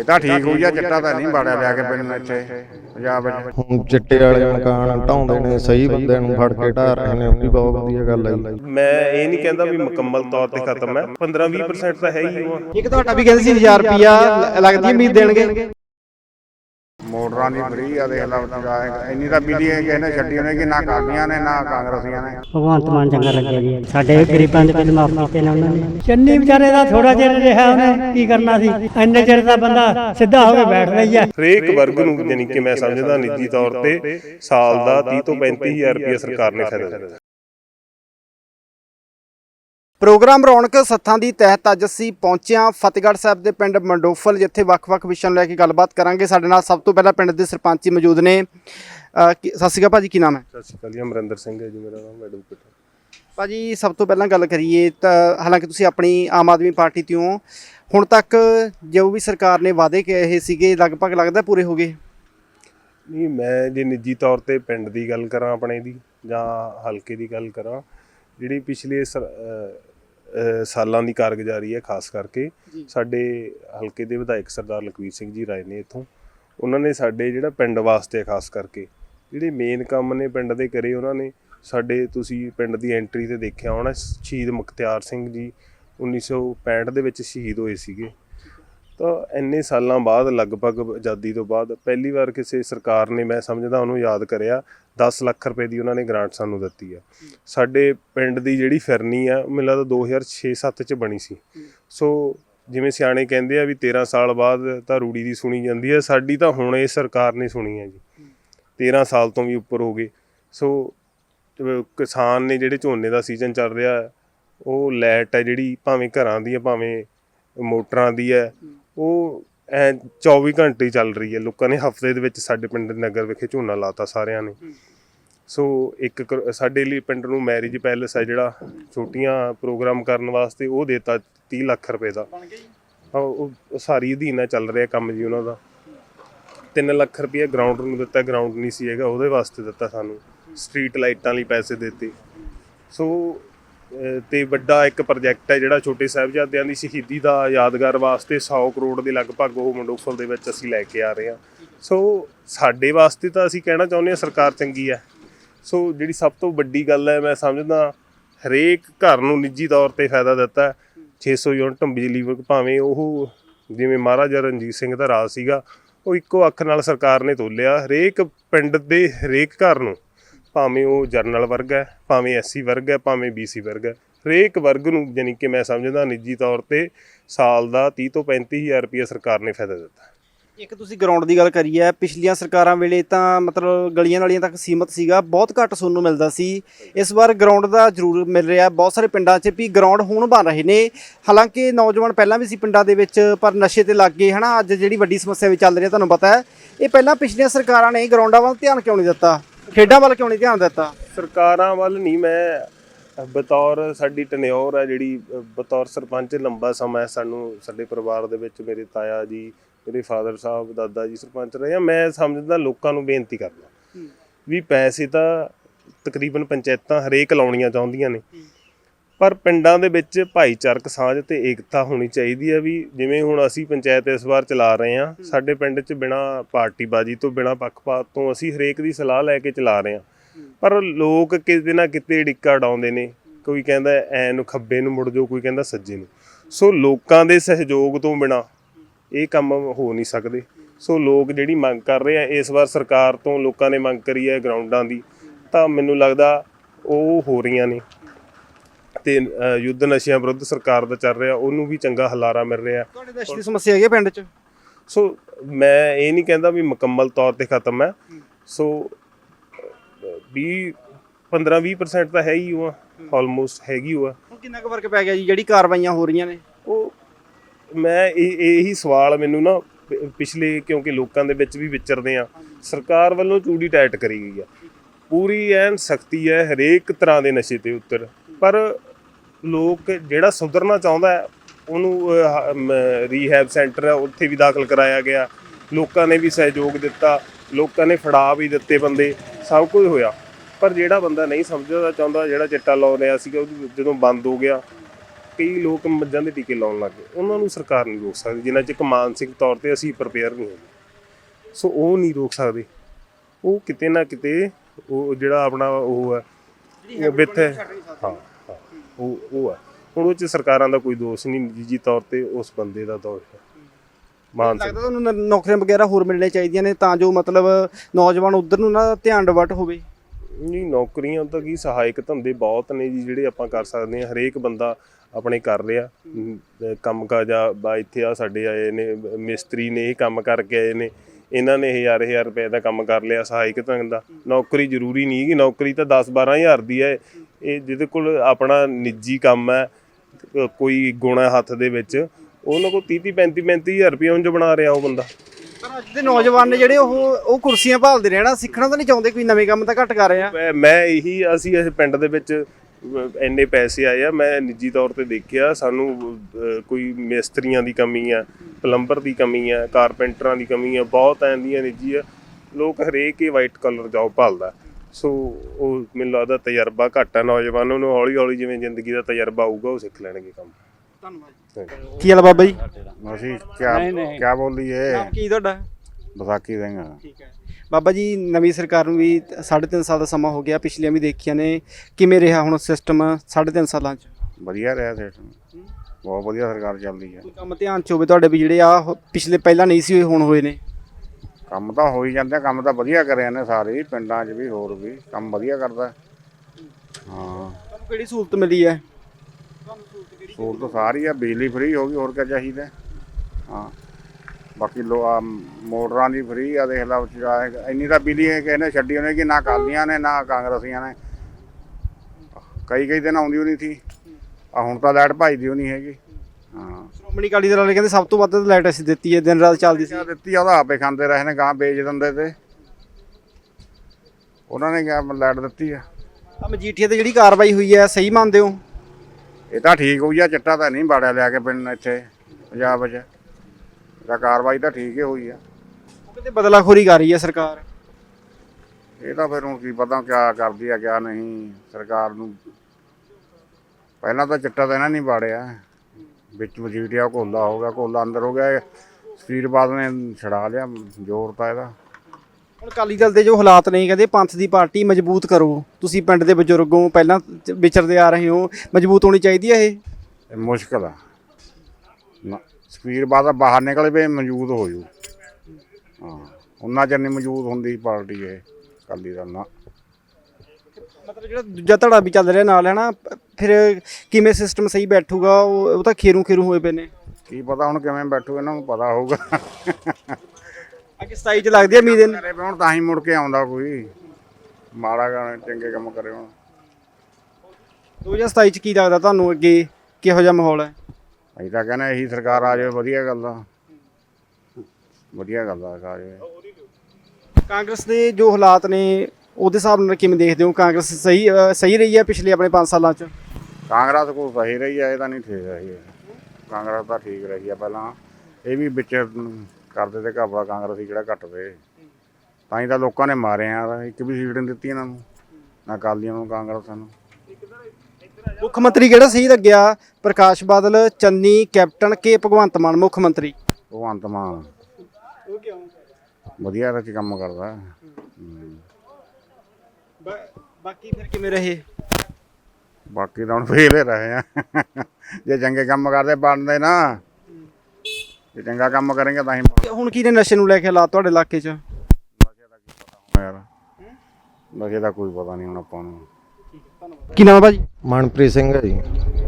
ਇਹ ਤਾਂ ਠੀਕ ਹੋਈ ਆ ਚਿੱਟਾ ਤਾਂ ਨਹੀਂ ਬਾੜਿਆ ਲਿਆ ਕੇ ਪਿੰਡ ਇੱਥੇ। ਪੰਜਾਬ ਵਿੱਚ। ਹੁਣ ਚਿੱਟੇ ਵਾਲੇ ਮਕਾਨ ਢਾਉਂਦੇ ਨੇ ਸਹੀ ਬੰਦਿਆਂ ਨੂੰ ਫੜ ਕੇ ਢਾ ਰਹੇ ਨੇ ਉਹ ਵੀ ਬਹੁਤ ਵਧੀਆ ਗੱਲ ਹੈ ਮੈਂ ਇਹ ਨਹੀਂ ਕਹਿੰਦਾ ਵੀ ਮੁਕੰਮਲ ਤੌਰ ਤੇ ਖਤਮ ਹੈ 15-20% ਤਾਂ ਹੈ ਹੀ ਉਹ। ਇੱਕ ਤੁਹਾਡਾ ਵੀ ਕਹਿੰਦੇ ਸੀ 1000 ਰੁਪਿਆ ਲੱਗਦੀ ਉਮੀਦ ਦੇਣਗੇ। ਮੋਟਰਾਂ ਦੀ ਫਰੀ ਆ ਦੇਖ ਲਾ ਇੰਨੀ ਤਾਂ ਬਿਜਲੀ ਕਿਸੇ ਨੇ ਛੱਡੀ ਨੇ ਕਿ ਨਾ ਕਾਂਗੀਆਂ ਨੇ ਨਾ ਕਾਂਗਰਸੀਆਂ ਨੇ। ਭਗਵੰਤ ਮਾਨ ਚੰਗਾ ਲੱਗਿਆ ਜੀ। ਸਾਡੇ ਗਰੀਬਾਂ ਦੇ ਬਿੱਲ ਮਾਫ ਕੀਤੇ ਨੇ ਉਹਨਾਂ ਨੇ। ਚੰਨੀ ਵਿਚਾਰੇ ਦਾ ਥੋੜਾ ਚਿਰ ਰਿਹਾ ਉਹਨੇ ਕੀ ਕਰਨਾ ਸੀ? ਇੰਨੇ ਚਿਰ ਦਾ ਬੰਦਾ ਸਿੱਧਾ ਹੋ ਕੇ ਬੈਠ ਰਹੀ ਹੈ। ਹਰੇਕ ਵਰਗ ਨੂੰ ਯਾਨੀ ਕਿ ਮੈਂ ਸਮਝਦਾ ਨਿੱਜੀ ਤੌਰ ਤੇ ਸਾਲ ਦਾ 30 ਤੋਂ 35000 ਰੁਪਏ ਸਰਕਾਰ ਨੇ ਫਾਇਦਾ ਦਿੱਤਾ। ਪ੍ਰੋਗਰਾਮ ਰੌਣਕ ਸੱਥਾਂ ਦੀ ਤਹਿਤ ਅੱਜ ਅਸੀਂ ਪਹੁੰਚੇ ਹਾਂ ਫਤਿਹਗੜ੍ਹ ਸਾਹਿਬ ਦੇ ਪਿੰਡ ਮੰਡੋਫਲ ਜਿੱਥੇ ਵੱਖ-ਵੱਖ ਵਿਸ਼ਿਆਂ ਨੂੰ ਲੈ ਕੇ ਗੱਲਬਾਤ ਕਰਾਂਗੇ। ਸਾਡੇ ਨਾਲ ਸਭ ਤੋਂ ਪਹਿਲਾਂ ਪਿੰਡ ਦੇ ਸਰਪੰਚੀ ਮੌਜੂਦ ਨੇ। ਅਹ ਕੀ- ਸਤਿ ਸ਼੍ਰੀ ਅਕਾਲ ਭਾਜੀ ਕੀ ਨਾਮ ਹੈ? ਸਤਿ ਸ਼੍ਰੀ ਅਕਾਲ ਜੀ ਅਮਰਿੰਦਰ ਸਿੰਘ ਹੈ ਜੀ ਮੇਰਾ ਨਾਮ ਐਡਵੋਕੇਟ ਭਾਜੀ ਸਭ ਤੋਂ ਪਹਿਲਾਂ ਗੱਲ ਕਰੀਏ ਤਾਂ ਹਾਲਾਂਕਿ ਤੁਸੀਂ ਆਪਣੀ ਆਮ ਆਦਮੀ ਪਾਰਟੀ ਤੋਂ ਹੋ ਹੁਣ ਤੱਕ ਜੋ ਵੀ ਸਰਕਾਰ ਨੇ ਵਾਅਦੇ ਕਹੇ ਸੀਗੇ ਲਗਭਗ ਲੱਗਦਾ ਪੂਰੇ ਹੋ ਗਏ? ਨਹੀਂ ਮੈਂ ਜੇ ਨਿੱਜੀ ਤੌਰ ਤੇ ਪਿੰਡ ਦੀ ਗੱਲ ਕਰਾਂ ਆਪਣੇ ਦੀ ਜਾਂ ਹਲਕੇ ਦੀ ਗੱਲ ਕਰਾਂ ਜਿਹੜੀ ਪਿਛਲੇ ਅਹ, ਸਾਲਾਂ ਦੀ ਕਾਰਗੁਜ਼ਾਰੀ ਹੈ ਖਾਸ ਕਰਕੇ। ਸਾਡੇ ਹਲਕੇ ਦੇ ਵਿਧਾਇਕ ਸਰਦਾਰ ਲਖਵੀਰ ਸਿੰਘ ਜੀ ਰਾਏ ਨੇ ਇੱਥੋਂ ਉਹਨਾਂ ਨੇ ਸਾਡੇ ਜਿਹੜਾ ਪਿੰਡ ਵਾਸਤੇ ਖਾਸ ਕਰਕੇ ਜਿਹੜੇ ਮੇਨ ਕੰਮ ਨੇ ਪਿੰਡ ਦੇ ਕਰੇ ਉਹਨਾਂ ਨੇ ਸਾਡੇ ਤੁਸੀਂ ਪਿੰਡ ਦੀ ਐਂਟਰੀ ਤੇ ਦੇਖਿਆ ਹੋਣਾ ਸ਼ਹੀਦ ਮੁਖਤਿਆਰ ਸਿੰਘ ਜੀ 1965 ਦੇ ਵਿੱਚ ਸ਼ਹੀਦ ਹੋਏ ਸੀਗੇ ਤਾਂ ਇੰਨੇ ਸਾਲਾਂ ਬਾਅਦ ਲਗਭਗ ਆਜ਼ਾਦੀ ਤੋਂ ਬਾਅਦ ਪਹਿਲੀ ਵਾਰ ਕਿਸੇ ਸਰਕਾਰ ਨੇ ਮੈਂ ਸਮਝਦਾ ਉਹਨੂੰ ਯਾਦ ਕਰਿਆ 10 ਲੱਖ ਰੁਪਏ ਦੀ ਉਹਨਾਂ ਨੇ ਗ੍ਰਾਂਟ ਸਾਨੂੰ ਦਿੱਤੀ ਆ। ਸਾਡੇ ਪਿੰਡ ਦੀ ਜਿਹੜੀ ਫਿਰਨੀ ਆ ਉਹ ਮੈਨੂੰ ਲੱਗਦਾ 2006-7 ਚ ਬਣੀ ਸੀ। ਸੋ ਜਿਵੇਂ ਸਿਆਣੇ ਕਹਿੰਦੇ ਆ ਵੀ 13 ਸਾਲ ਬਾਅਦ ਤਾਂ ਰੂੜੀ ਦੀ ਸੁਣੀ ਜਾਂਦੀ ਹੈ ਸਾਡੀ ਤਾਂ ਹੁਣ ਇਹ ਸਰਕਾਰ ਨੇ ਸੁਣੀ ਹੈ ਜੀ। 13 ਸਾਲ ਤੋਂ ਵੀ ਉੱਪਰ ਹੋ ਗਏ। ਸੋ ਕਿਸਾਨ ਨੇ ਜਿਹੜੇ ਝੋਨੇ ਦਾ ਸੀਜ਼ਨ ਚੱਲ ਰਿਹਾ, ਉਹ ਲਾਈਟ ਹੈ ਜਿਹੜੀ ਭਾਵੇਂ ਘਰਾਂ ਦੀ ਹੈ ਭਾਵੇਂ ਮੋਟਰਾਂ ਦੀ ਹੈ ਉਹ ਐ 24 ਘੰਟੇ ਹੀ ਚੱਲ ਰਹੀ ਹੈ। ਲੋਕਾਂ ਨੇ ਹਫ਼ਤੇ ਦੇ ਵਿੱਚ ਸਾਡੇ ਪਿੰਡ ਨਗਰ ਵਿਖੇ ਝੋਨਾ ਲਾਤਾ ਸਾਰਿਆਂ ਨੇ। ਸੋ ਇੱਕ ਕਰ- ਸਾਡੇ ਲਈ ਪਿੰਡ ਨੂੰ ਮੈਰਿਜ ਪੈਲੇਸ ਹੈ ਜਿਹੜਾ ਛੋਟੀਆਂ ਪ੍ਰੋਗਰਾਮ ਕਰਨ ਵਾਸਤੇ ਉਹ ਦੇਤਾ 30 ਲੱਖ ਰੁਪਏ ਦਾ। ਹਾਂ, ਉਹ ਉਹ ਸਾਰੀ ਅਧੀਨ ਹੈ ਚੱਲ ਰਿਹਾ ਕੰਮ ਜੀ ਉਹਨਾਂ ਦਾ। 3 ਲੱਖ ਰੁਪਏ ਗਰਾਊਂਡ ਨੂੰ ਦਿੱਤਾ ਗਰਾਊਂਡ ਨਹੀਂ ਸੀ ਹੈਗਾ ਉਹਦੇ ਵਾਸਤੇ ਦਿੱਤਾ ਸਾਨੂੰ। ਸਟਰੀਟ ਲਾਈਟਾਂ ਲਈ ਪੈਸੇ ਦਿੱਤੇ। ਸੋ ਤੇ ਵੱਡਾ ਇੱਕ ਪ੍ਰੋਜੈਕਟ ਹੈ ਜਿਹੜਾ ਛੋਟੇ ਸਾਹਿਬਜ਼ਾਦਿਆਂ ਦੀ ਸ਼ਹੀਦੀ ਦਾ ਯਾਦਗਾਰ ਵਾਸਤੇ 100 ਕਰੋੜ ਦੇ ਲਗਭਗ ਉਹ ਮੰਡੋਫਲ ਦੇ ਵਿੱਚ ਅਸੀਂ ਲੈ ਕੇ ਆ ਰਹੇ ਹਾਂ। ਸੋ ਸਾਡੇ ਵਾਸਤੇ ਤਾਂ ਅਸੀਂ ਕਹਿਣਾ ਚਾਹੁੰਦੇ ਹਾਂ ਸਰਕਾਰ ਚੰਗੀ ਹੈ। ਸੋ ਜਿਹੜੀ ਸਭ ਤੋਂ ਵੱਡੀ ਗੱਲ ਹੈ ਮੈਂ ਸਮਝਦਾ ਹਰੇਕ ਘਰ ਨੂੰ ਨਿੱਜੀ ਤੌਰ ਤੇ ਫਾਇਦਾ ਦਿੱਤਾ ਹੈ। 600 ਯੂਨਿਟ ਬਿਜਲੀ ਭਾਵੇਂ ਉਹ ਜਿਵੇਂ ਮਹਾਰਾਜਾ ਰਣਜੀਤ ਸਿੰਘ ਦਾ ਰਾਜ ਸੀਗਾ, ਉਹ ਇੱਕੋ ਅੱਖ ਨਾਲ ਸਰਕਾਰ ਨੇ ਤੋਲਿਆ। ਹਰੇਕ ਪਿੰਡ ਦੇ ਹਰੇਕ ਘਰ ਨੂੰ ਭਾਵੇਂ ਉਹ ਜਰਨਲ ਵਰਗ ਹੈ, ਭਾਵੇਂ ਐਸਸੀ ਵਰਗ ਹੈ, ਭਾਵੇਂ ਬੀਸੀ ਵਰਗ ਹੈ। ਹਰੇਕ ਵਰਗ ਨੂੰ ਯਾਨੀ ਕਿ ਮੈਂ ਸਮਝਦਾ, ਨਿੱਜੀ ਤੌਰ ਤੇ ਸਾਲ ਦਾ 30 ਤੋਂ 35000 ਰੁਪਏ ਸਰਕਾਰ ਨੇ ਫਾਇਦਾ ਦਿੱਤਾ। ਇੱਕ ਤੁਸੀਂ ਗਰਾਊਂਡ ਦੀ ਗੱਲ ਕਰੀ ਹੈ ਪਿਛਲੀਆਂ ਸਰਕਾਰਾਂ ਵੇਲੇ ਤਾਂ ਮਤਲਬ ਗਲੀਆਂ ਨਾਲੀਆਂ ਤੱਕ ਸੀਮਤ ਸੀਗਾ, ਬਹੁਤ ਘੱਟ ਸੁਣਨ ਨੂੰ ਮਿਲਦਾ ਸੀ। ਇਸ ਵਾਰ ਗਰਾਊਂਡ ਦਾ ਜ਼ਰੂਰ ਮਿਲ ਰਿਹਾ, ਬਹੁਤ ਸਾਰੇ ਪਿੰਡਾਂ 'ਚ ਵੀ ਗਰਾਊਂਡ ਹੁਣ ਬਣ ਰਹੇ ਨੇ। ਹਾਲਾਂਕਿ ਨੌਜਵਾਨ ਪਹਿਲਾਂ ਵੀ ਸੀ ਪਿੰਡਾਂ ਦੇ ਵਿੱਚ, ਪਰ ਨਸ਼ੇ ਤੇ ਲੱਗ ਗਏ, ਹਨਾ? ਅੱਜ ਜਿਹੜੀ ਵੱਡੀ ਸਮੱਸਿਆ ਵੀ ਚੱਲ ਰਹੀ ਹੈ, ਤੁਹਾਨੂੰ ਪਤਾ ਹੈ। ਇਹ ਪਹਿਲਾਂ ਪਿਛਲੀਆਂ ਸਰਕਾਰਾਂ ਨੇ ਗਰਾਊਂਡਾਂ ਵੱਲ ਧਿਆਨ ਕਿਉਂ ਨਹੀਂ ਦਿੱਤਾ? ਖੇਡਾਂ ਵੱਲ ਕਿਉਂ ਨਹੀਂ ਧਿਆਨ ਦਿੱਤਾ? ਸਰਕਾਰਾਂ ਵੱਲ ਨਹੀਂ ਮੈਂ ਬਤੌਰ ਸਾਡੀ ਟਨਿਓਰ ਹੈ ਜਿਹੜੀ ਬਤੌਰ ਸਰਪੰਚ ਲੰਬਾ ਸਮਾਂ ਹੈ ਸਾਨੂੰ ਸਾਡੇ ਪਰਿਵਾਰ ਦੇ ਵਿੱਚ ਮੇਰੇ ਤਾਇਆ ਜੀ ਮੇਰੇ ਫਾਦਰ ਸਾਹਿਬ ਦਾਦਾ ਜੀ ਸਰਪੰਚ ਰਹੇ ਆ ਮੈਂ ਸਮਝਦਾ ਲੋਕਾਂ ਨੂੰ ਬੇਨਤੀ ਕਰਦਾ ਵੀ ਪੈਸੇ ਤਾਂ ਤਕਰੀਬਨ ਪੰਚਾਇਤਾਂ ਹਰੇਕ ਲਾਉਣੀਆਂ ਚਾਹੁੰਦੀਆਂ ਨੇ। ਪਰ ਪਿੰਡਾਂ ਦੇ ਵਿੱਚ ਭਾਈਚਾਰਕ ਸਾਂਝ ਤੇ ਏਕਤਾ ਹੋਣੀ ਚਾਹੀਦੀ ਹੈ ਵੀ ਜਿਵੇਂ ਹੁਣ ਅਸੀਂ ਪੰਚਾਇਤ ਇਸ ਵਾਰ ਚਲਾ ਰਹੇ ਹਾਂ ਸਾਡੇ ਪਿੰਡ 'ਚ ਬਿਨਾ ਪਾਰਟੀਬਾਜ਼ੀ ਤੋਂ ਬਿਨਾ ਪੱਖਪਾਤ ਤੋਂ ਅਸੀਂ ਹਰੇਕ ਦੀ ਸਲਾਹ ਲੈ ਕੇ ਚਲਾ ਰਹੇ ਹਾਂ। ਪਰ ਲੋਕ ਕਿਤੇ ਨਾ ਕਿਤੇ ਡਿੱਕਾ ਡਾਉਂਦੇ ਨੇ ਕੋਈ ਕਹਿੰਦਾ ਐ ਨੂੰ ਖੱਬੇ ਨੂੰ ਮੁੜ ਜਾਓ ਕੋਈ ਕਹਿੰਦਾ ਸੱਜੇ ਨੂੰ। ਸੋ ਲੋਕਾਂ ਦੇ ਸਹਿਯੋਗ ਤੋਂ ਬਿਨਾ ਇਹ ਕੰਮ ਹੋ ਨਹੀਂ ਸਕਦੇ। ਸੋ ਲੋਕ ਜਿਹੜੀ ਮੰਗ ਕਰ ਰਹੇ ਆ ਇਸ ਵਾਰ ਸਰਕਾਰ ਤੋਂ ਲੋਕਾਂ ਨੇ ਮੰਗ ਕਰੀ ਹੈ ਗਰਾਊਂਡਾਂ ਦੀ ਤਾਂ ਮੈਨੂੰ ਲੱਗਦਾ ਉਹ ਹੋ ਰਹੀਆਂ ਨੇ। ਤੇ ਅ, ਯੁੱਧ ਨਸ਼ਿਆਂ ਵਿਰੁੱਧ ਸਰਕਾਰ ਦਾ ਚੱਲ ਰਿਹਾ ਉਹਨੂੰ ਵੀ ਚੰਗਾ ਹਲਾਰਾ ਮਿਲ ਰਿਹਾ। ਤੁਹਾਡੇ ਨਸ਼ੇ ਦੀ ਸਮੱਸਿਆ ਹੈਗੀ ਹੈ ਪਿੰਡ 'ਚ? ਸੋ ਮੈਂ ਇਹ ਨਹੀਂ ਕਹਿੰਦਾ ਵੀ ਮੁਕੰਮਲ ਤੌਰ ਤੇ ਖਤਮ ਹੈ। ਸੋ 20 15 20% ਤਾਂ ਹੈ ਹੀ ਉਹ ਆਲਮੋਸਟ ਹੈਗੀ ਉਹ। ਹੁਣ ਕਿੰਨਾ ਕੁ ਫ਼ਰਕ ਪੈ ਗਿਆ ਜੀ ਜਿਹੜੀ ਕਾਰਵਾਈਆਂ ਹੋ ਰਹੀਆਂ ਨੇ? ਉਹ ਮੈਂ ਇਹ ਇਹੀ ਸਵਾਲ ਮੈਨੂੰ ਨਾ ਪ- ਪਿਛਲੇ ਕਿਉਂਕਿ ਲੋਕਾਂ ਦੇ ਵਿੱਚ ਵੀ ਵਿਚਰਦੇ ਆ ਸਰਕਾਰ ਵੱਲੋਂ ਚੂੜੀ ਟਾਈਟ ਕਰੀ ਗਈ ਆ। ਪੂਰੀ ਐਨ ਸਖਤੀ ਹੈ ਹਰੇਕ ਤਰ੍ਹਾਂ ਦੇ ਨਸ਼ੇ ਤੇ ਉੱਤਰ। ਪਰ ਲੋਕ ਜਿਹੜਾ ਸੁਧਰਨਾ ਚਾਹੁੰਦਾ ਹੈ ਉਹਨੂੰ ਰੀਹੈਬ ਸੈਂਟਰ ਹੈ ਉੱਥੇ ਵੀ ਦਾਖਲ ਕਰਾਇਆ ਗਿਆ। ਲੋਕਾਂ ਨੇ ਵੀ ਸਹਿਯੋਗ ਦਿੱਤਾ ਲੋਕਾਂ ਨੇ ਫੜਾ ਵੀ ਦਿੱਤੇ ਬੰਦੇ ਸਭ ਕੁਝ ਹੋਇਆ। ਪਰ ਜਿਹੜਾ ਬੰਦਾ ਨਹੀਂ ਸਮਝਦਾ ਚਾਹੁੰਦਾ ਜਿਹੜਾ ਚਿੱਟਾ ਲਾਉ ਰਿਹਾ ਸੀਗਾ ਉਹ ਜਦੋਂ ਬੰਦ ਹੋ ਗਿਆ ਕਈ ਲੋਕ ਮੱਝਾਂ ਦੇ ਟੀਕੇ ਲਾਉਣ ਲੱਗ ਗਏ। ਉਹਨਾਂ ਨੂੰ ਸਰਕਾਰ ਨਹੀਂ ਰੋਕ ਸਕਦੀ ਜਿੰਨਾ ਚਿਰ ਮਾਨਸਿਕ ਤੌਰ ਤੇ ਅਸੀਂ ਪ੍ਰਪੇਅਰ ਨਹੀਂ ਹੈਗੇ। ਸੋ ਉਹ ਨਹੀਂ ਰੋਕ ਸਕਦੇ। ਉਹ ਕਿਤੇ ਨਾ ਕਿਤੇ ਉਹ ਜਿਹੜਾ ਆਪਣਾ ਉਹ ਹੈ ਵਿੱਥ ਹਾਂ, ਉਹ ਉਹ ਹੈ ਹੁਣ ਉਹ ਚ ਸਰਕਾਰਾਂ ਦਾ ਕੋਈ ਦੋਸ਼ ਨਹੀਂ ਨਿੱਜੀ ਤੌਰ ਤੇ ਉਸ ਬੰਦੇ ਦਾ ਦੋਸ਼ ਹੈ ਮਾਨਸਿਕ ਲੱਗਦਾ ਤੁਹਾਨੂੰ ਨ- ਨੌਕਰੀਆਂ ਵਗੈਰਾ ਹੋਰ ਮਿਲਣੀਆਂ ਚਾਹੀਦੀਆਂ ਨੇ ਤਾਂ ਜੋ ਮਤਲਬ ਨੌਜਵਾਨ ਉਧਰ ਨੂੰ ਨਾ ਧਿਆਨ ਡਿਵਰਟ ਹੋਵੇ। ਨਹੀਂ ਨੌਕਰੀਆਂ ਤਾਂ ਕੀ ਸਹਾਇਕ ਧੰਦੇ ਬਹੁਤ ਨੇ ਜੀ ਜਿਹੜੇ ਆਪਾਂ ਕਰ ਸਕਦੇ ਹਾਂ। ਹਰੇਕ ਬੰਦਾ ਆਪਣੇ ਕਰ ਰਿਹਾ। ਅਮ, ਅਹ ਕੰਮ ਕਾਜਾ ਬਾ ਇੱਥੇ ਆ ਸਾਡੇ ਆਏ ਨੇ ਮਿਸਤਰੀ ਨੇ ਇਹ ਕੰਮ ਕਰਕੇ ਆਏ ਨੇ। ਇਹਨਾਂ ਨੇ ਹਜ਼ਾਰ ਹਜ਼ਾਰ ਰੁਪਏ ਦਾ ਕੰਮ ਕਰ ਲਿਆ ਸਹਾਇਕ ਧੰਦਾ। ਨੌਕਰੀ ਜ਼ਰੂਰੀ ਨਹੀਂ ਕਿ ਨੌਕਰੀ ਤਾਂ 10 12000 ਦੀ ਹੈ। ਇਹ ਜਿਹਦੇ ਕੋਲ ਆਪਣਾ ਨਿੱਜੀ ਕੰਮ ਹੈ ਕੋਈ ਗੁਣਾ ਹੱਥ ਦੇ ਵਿੱਚ ਉਹਨਾਂ ਕੋਲ 30 30 35 35000 ਰੁਪਏ ਉਂਝ ਬਣਾ ਰਿਹਾ ਉਹ ਬੰਦਾ। ਪਰ ਅੱਜ ਦੇ ਨੌਜਵਾਨ ਨੇ ਜਿਹੜੇ ਉਹ ਉਹ ਕੁਰਸੀਆਂ ਭਾਲਦੇ ਰਹਿਣਾ ਸਿੱਖਣਾ ਤਾਂ ਨਹੀਂ ਚਾਹੁੰਦੇ ਕੋਈ ਨਵੇਂ ਕੰਮ ਤਾਂ ਘੱਟ ਕਰ ਰਹੇ ਆ। ਮੈਂ ਇਹੀ ਅਸੀਂ ਇਸ ਪਿੰਡ ਦੇ ਵਿੱਚ ਇੰਨੇ ਪੈਸੇ ਆਏ ਆ ਮੈਂ ਨਿੱਜੀ ਤੌਰ ਤੇ ਦੇਖਿਆ ਸਾਨੂੰ ਕੋਈ ਮਿਸਤਰੀਆਂ ਦੀ ਕਮੀ ਆ ਪਲੰਬਰ ਦੀ ਕਮੀ ਆ ਕਾਰਪੈਂਟਰਾਂ ਦੀ ਕਮੀ ਆ ਬਹੁਤ ਐਂਦੀਆਂ ਨਿੱਜੀ ਆ। ਲੋਕ ਹਰੇਕ ਹੀ ਵਾਈਟ ਕਲਰ ਜੌਬ ਭਾਲਦਾ। ਸੋ ਉਹ ਮੈਨੂੰ ਲੱਗਦਾ ਤਜਰਬਾ ਘੱਟ ਆ ਨੌਜਵਾਨਾਂ ਨੂੰ ਹੌਲੀ ਹੌਲੀ ਜਿਵੇਂ ਜ਼ਿੰਦਗੀ ਦਾ ਤਜਰਬਾ ਆਊਗਾ ਉਹ ਸਿੱਖ ਲੈਣਗੇ ਕੰਮ। ਧੰਨਵਾਦ ਕੀ ਹਾਲ ਆ ਬਾਬਾ ਜੀ? ਅਸੀਂ ਕਿਆ ਕਿਆ ਬੋਲੀਏ ਨਾਮ ਕੀ ਤੁਹਾਡਾ? ਵਿਸਾਖੀ ਸਿੰਘ ਠੀਕ ਹੈ। ਬਾਬਾ ਜੀ ਨਵੀਂ ਸਰਕਾਰ ਨੂੰ ਵੀ 3.5 ਸਾਲ ਦਾ ਸਮਾਂ ਹੋ ਗਿਆ ਪਿਛਲੀਆਂ ਵੀ ਦੇਖੀਆਂ ਨੇ। ਕਿਵੇਂ ਰਿਹਾ ਹੁਣ ਸਿਸਟਮ 3.5 ਸਾਲਾਂ ਚ? ਵਧੀਆ ਰਿਹਾ ਸੇਠ ਬਹੁਤ ਵਧੀਆ ਸਰਕਾਰ ਚੱਲਦੀ ਹੈ ਕੋਈ ਕੰਮ ਧਿਆਨ ਚ ਹੋਵੇ ਤੁਹਾਡੇ ਵੀ ਜਿਹੜੇ ਆ ਪਿਛਲੇ ਪਹਿਲਾਂ ਨਹੀਂ ਸੀ ਹੋਏ ਹੁਣ ਹੋਏ ਨੇ। ਕੰਮ ਤਾਂ ਹੋ ਹੀ ਜਾਂਦੇ ਆ, ਕੰਮ ਤਾਂ ਵਧੀਆ ਕਰਿਆ ਨੇ ਸਾਰੇ ਹੀ, ਪਿੰਡਾਂ 'ਚ ਵੀ ਹੋਰ ਵੀ ਕੰਮ ਵਧੀਆ ਕਰਦਾ। ਹੈ। ਤੁਹਾਨੂੰ ਕਿਹੜੀ ਸਹੂਲਤ ਮਿਲੀ ਹੈ? ਸਹੂਲਤ ਸਾਰੀ ਆ ਬਿਜਲੀ ਫ੍ਰੀ ਹੋ ਗਈ ਹੋਰ ਕੀ ਚਾਹੀਦਾ? ਹਾਂ। ਬਾਕੀ ਲੋ ਆ ਮੋਟਰਾਂ ਦੀ ਫ੍ਰੀ ਆ ਦੇਖ ਲਾ ਆ- ਇੰਨੀ ਤਾਂ ਬਿਜਲੀ ਕਿਸੇ ਨੇ ਛੱਡੀ ਉਹਨੇ ਕਿ ਨਾ ਕਾਲੀਆਂ ਨੇ ਨਾ ਕਾਂਗਰਸੀਆਂ ਨੇ। ਕਈ ਕਈ ਦਿਨ ਆਉਂਦੀ ਨਹੀਂ ਸੀ। ਆ ਹੁਣ ਤਾਂ ਲਾਈਟ ਭਾਈਦੀ ਉਹ ਨਹੀਂ ਹੈਗੀ। ਸ਼੍ਰੋਮਣੀ ਅਕਾਲੀ ਦਲ ਵਾਲੇ ਕਹਿੰਦੇ ਸਭ ਤੋਂ ਵੱਧ ਲਾਈਟ ਅਸੀਂ ਦਿੱਤੀ ਹੈ ਦਿਨ ਰਾਤ ਚੱਲਦੀ ਸੀ। ਕਿਆ ਦਿੱਤੀ ਆ ਉਹਦਾ ਆਪੇ ਖਾਂਦੇ ਰਹੇ ਨੇ ਗਾਂ ਵੇਚ ਦਿੰਦੇ ਤੇ। ਉਹਨਾਂ ਨੇ ਕਿਆ ਲਾਈਟ ਦਿੱਤੀ ਆ। ਆ ਮਜੀਠੀਆ ਤੇ ਜਿਹੜੀ ਕਾਰਵਾਈ ਹੋਈ ਹੈ ਸਹੀ ਮੰਨਦੇ ਹੋ? ਇਹ ਤਾਂ ਠੀਕ ਹੋਈ ਆ ਚਿੱਟਾ ਤਾਂ ਨਹੀਂ ਬਾੜਿਆ ਲਿਆ ਕੇ ਪਿੰਡ ਇੱਥੇ ਪੰਜਾਬ 'ਚ ਇਹਦਾ ਕਾਰਵਾਈ ਤਾਂ ਠੀਕ ਹੀ ਹੋਈ ਆ। ਉਹ ਕਹਿੰਦੇ ਬਦਲਾਖੋਰੀ ਕਰ ਰਹੀ ਹੈ ਸਰਕਾਰ। ਇਹ ਤਾਂ ਫਿਰ ਹੁਣ ਕੀ ਪਤਾ ਕਿਆ ਕਰਦੀ ਆ ਕਿਆ ਨਹੀਂ ਸਰਕਾਰ ਨੂੰ। ਪਹਿਲਾਂ ਤਾਂ ਚਿੱਟਾ ਤਾਂ ਇਹਨਾਂ ਨਹੀਂ ਬਾੜਿਆ। ਵਿੱਚ ਮਜੀਠੀਆ ਕੋਲਾ ਹੋ ਗਿਆ ਕੋਲਾ ਅੰਦਰ ਹੋ ਗਿਆ ਸਪੀਰਬਾਦ ਨੇ ਛੜਾ ਲਿਆ ਜ਼ੋਰ ਤਾਂ ਇਹਦਾ। ਹੁਣ ਅਕਾਲੀ ਦਲ ਦੇ ਜੋ ਹਾਲਾਤ ਨੇ ਕਹਿੰਦੇ ਪੰਥ ਦੀ ਪਾਰਟੀ ਮਜ਼ਬੂਤ ਕਰੋ। ਤੁਸੀਂ ਪਿੰਡ ਦੇ ਬਜ਼ੁਰਗੋਂ ਪਹਿਲਾਂ ਵਿਚਰਦੇ ਆ ਰਹੇ ਹੋ। ਮਜ਼ਬੂਤ ਹੋਣੀ ਚਾਹੀਦੀ ਹੈ ਇਹ? ਮੁਸ਼ਕਲ ਆ। ਨਾ ਸਪੀਰਬਾਦ ਦਾ ਬਾਹਰ ਨਿਕਲੇ ਵੇ ਮੌਜੂਦ ਹੋ ਜੂ। ਹਾਂ ਉਹਨਾਂ ਚਿਰ ਨਹੀਂ ਮੌਜੂਦ ਹੁੰਦੀ ਪਾਰਟੀ ਇਹ ਅਕਾਲੀ ਦਲ ਨਾ ਮਤਲਬ ਜਿਹੜਾ ਦੂਜਾ ਧੜਾ ਵੀ ਚੱਲ ਰਿਹਾ ਨਾਲ ਹੈ ਨਾ? ਫਿਰ ਕਿਵੇਂ ਸਿਸਟਮ ਸਹੀ ਬੈਠੂਗਾ ਉਹ ਉਹ ਤਾਂ ਖੇਰੂ ਖੇਰੂ ਹੋਏ ਪਏ ਨੇ। ਕੀ ਪਤਾ ਹੁਣ ਕਿਵੇਂ ਬੈਠੂ ਇਹਨਾਂ ਨੂੰ ਪਤਾ ਹੋਊਗਾ। ਅੱਗੇ 27 ਚ ਲੱਗਦੀ ਹੈ ਉਮੀਦ ਇਹਨੂੰ। ਕਰੇ ਵੀ ਹੁਣ ਤਾਂ ਹੀ ਮੁੜ ਕੇ ਆਉਂਦਾ ਕੋਈ। ਮਾੜਾ ਗਾ ਚੰਗੇ ਕੰਮ ਕਰੇ ਹੁਣ। 2027 ਚ ਕੀ ਲੱਗਦਾ ਤੁਹਾਨੂੰ ਅੱਗੇ ਕਿਹੋ ਜਿਹਾ ਮਾਹੌਲ ਹੈ? ਅਸੀਂ ਤਾਂ ਕਹਿੰਦੇ ਇਹੀ ਸਰਕਾਰ ਆ ਜਾਵੇ ਵਧੀਆ ਗੱਲ ਆ। ਵਧੀਆ ਗੱਲ ਆ ਕਾਂਗਰਸ ਦੇ ਜੋ ਹਾਲਾਤ ਨੇ ਉਹਦੇ ਹਿਸਾਬ ਨਾਲ ਕਿਵੇਂ ਦੇਖਦੇ ਹੋ? ਕਾਂਗਰਸ ਸਹੀ ਅ, ਸਹੀ ਰਹੀ ਹੈ ਪਿਛਲੇ ਆਪਣੇ 5 ਸਾਲਾਂ ਚ? ਕਾਂਗਰਸ ਕੋਲ ਸਹੀ ਰਹੀ ਆ ਇਹ ਤਾਂ ਨਹੀਂ ਠੀਕ ਰਹੀ ਕਾਂਗਰਸ ਤਾਂ ਠੀਕ ਰਹੀ ਆ ਪਹਿਲਾਂ। ਇਹ ਵੀ ਵਿੱਚ ਅਮ, ਕਰਦੇ ਤੇ ਘਬਰਾ ਕਾਂਗਰਸੀ ਜਿਹੜਾ ਘੱਟ ਦੇ ਤਾਂ ਹੀ ਤਾਂ ਲੋਕਾਂ ਨੇ ਮਾਰਿਆ ਇੱਕ ਵੀ ਸੀਟ ਨਹੀਂ ਦਿੱਤੀ ਇਹਨਾਂ ਨੂੰ ਨਾ ਅਕਾਲੀਆਂ ਨੂੰ ਕਾਂਗਰਸਾਂ ਨੂੰ। ਮੁੱਖ ਮੰਤਰੀ ਕਿਹੜਾ ਸਹੀ ਲੱਗਿਆ? ਪ੍ਰਕਾਸ਼ ਬਾਦਲ ਚੰਨੀ ਕੈਪਟਨ ਕੇ ਭਗਵੰਤ ਮਾਨ ਮੁੱਖ ਮੰਤਰੀ? ਅੰਤ ਮਾਨ। ਉਹ ਕਿਉਂ ਵਧੀਆ ਰਚ ਕੰਮ ਕਰਦਾ। ਬਾਕੀ ਫਿਰ ਕਿਵੇਂ ਰਹੇ? ਬਾਕੀ ਤਾਂ ਹੁਣ ਫੇਲੇ ਰਹੇ ਆ। ਜੇ ਚੰਗੇ ਕੰਮ ਕਰਦੇ ਬਣਦੇ ਨਾ ਜੇ ਚੰਗਾ ਕੰਮ ਕਰਾਂਗੇ ਤਾਂ ਹੀ ਬਣਨਾ ਹੁਣ ਕੀ ਨੇ ਨਸ਼ੇ ਨੂੰ ਲੈ ਕੇ ਹਾਲਾਤ ਤੁਹਾਡੇ ਇਲਾਕੇ 'ਚ? ਯਾਰ। ਨਸ਼ੇ ਦਾ ਕੋਈ ਪਤਾ ਨਹੀਂ ਹੁਣ ਆਪਾਂ ਨੂੰ। ਕੀ ਨਾਮ ਹੈ ਭਾਜੀ? ਮਨਪ੍ਰੀਤ ਸਿੰਘ ਹੈ ਜੀ।